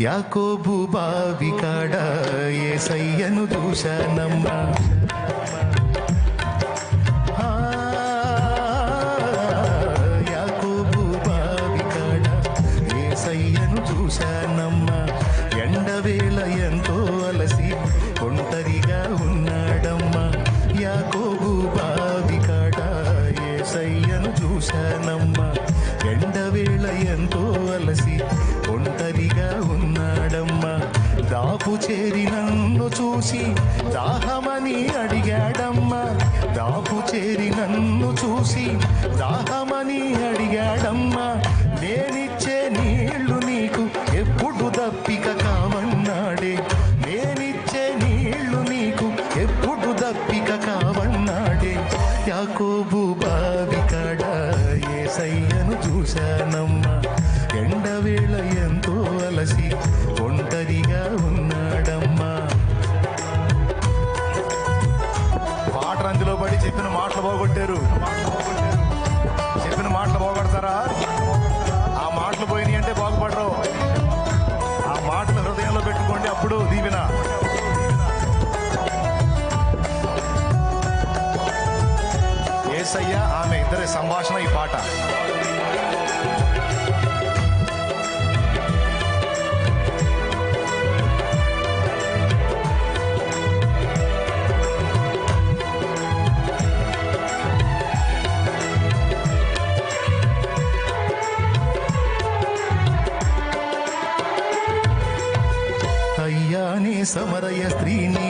యాకోబు బావి కాడ ఏ ఏసయ్యను చూశానమ్మా దాదాపు చేరి నన్ను చూసి దాహమని అడిగాడమ్మా. దాపు చేరి నన్ను చూసి దాహమని అడిగాడమ్మా. నేనిచ్చే నీళ్ళు నీకు ఎప్పుడు దప్పిక చెప్పిన మాటలు పోగొట్టారు రాగానే సమరయ స్త్రీని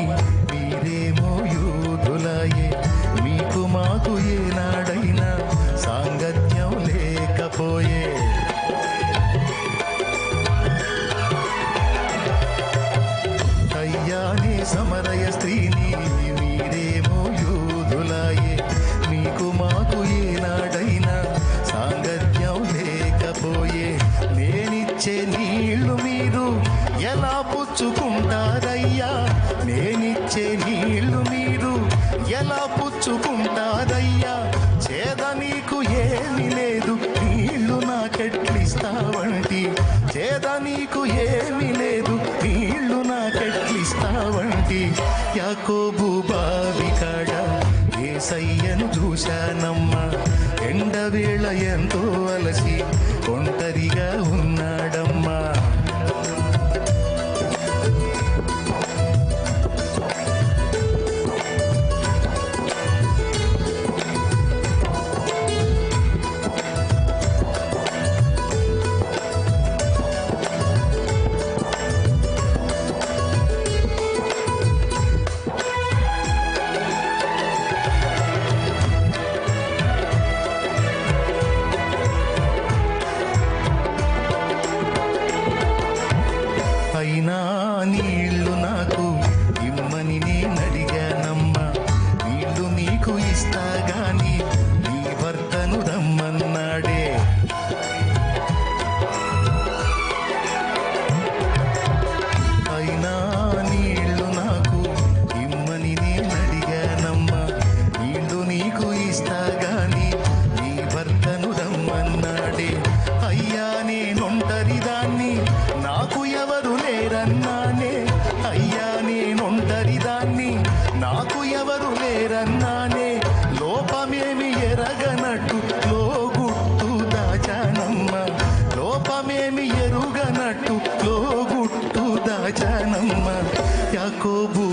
పుచ్చుకుంటారయ్యా. నేనిచ్చే నీళ్ళు మీరు ఎలా పుచ్చుకుంటారయ్యా? చేద నీకు ఏమి లేదు నీళ్ళు నా కట్లిస్తావంటి చేద నీకు ఏమి లేదు నీళ్ళు నా నాకెట్లిస్తావంటి? యాకోబు బావికాడ ఏసయ్యను చూశానమ్మా. ఎండ వేళ ఎంతో నీళ్ళు నాకు irmã Jacobo.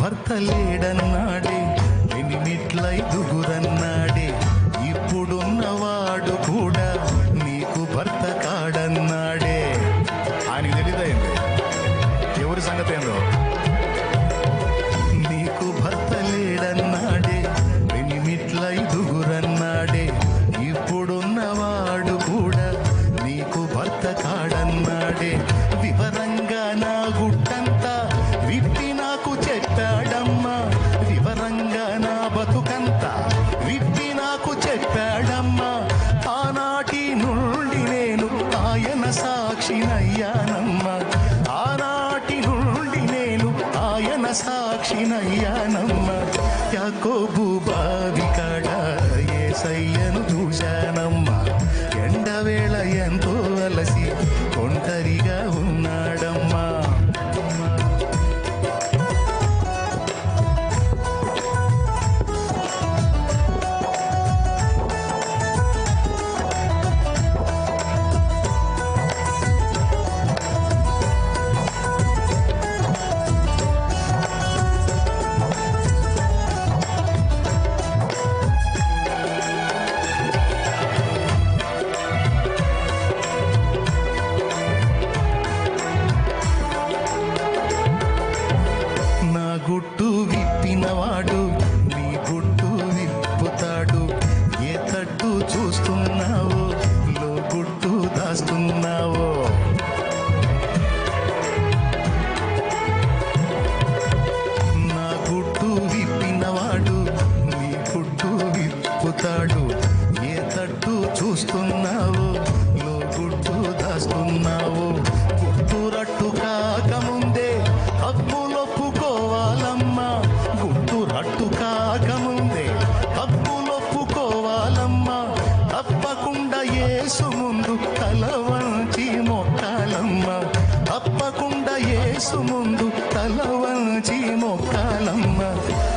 భర్త లేడన్నాడే ఎనిమిట్లైదుగురన్నాడే ఇప్పుడున్నవాడు కూడా సాక్షినయ్యానమ్మ యాకోబు బావి కాడ ఏసయ్యను చూశానమ్మ. విప్పినవాడు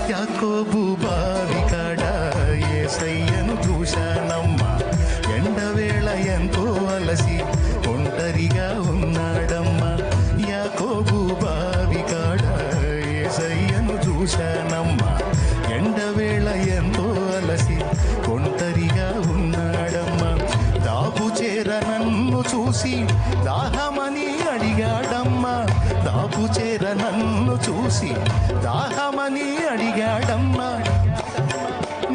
యాకోబు బావి కాడ ఏసయ్యను చూశానమ్మ. ఎండవేళ ఎంతో అలసి ఒంటరిగా ఉన్నాడమ్మా. యాకోబు బావి కాడ ఏసయ్యను చూశానమ్మ. ఎండవేళ ఎంతో అలసి ఒంటరిగా ఉన్నాడమ్మా. దాపు చేర నన్ను చూసి చూసి దాహమని అడిగాడమ్మా.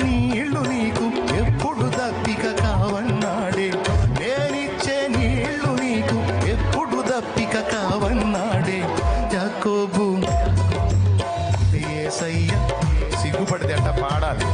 నీళ్ళు నీకు ఎప్పుడు దప్పిక కావన్నాడే? నేనిచ్చే నీళ్ళు నీకు ఎప్పుడు దప్పిక కావన్నాడే? జాకోబు ఏసయ్య సిగ్గుపడితే అంట పాడాలి.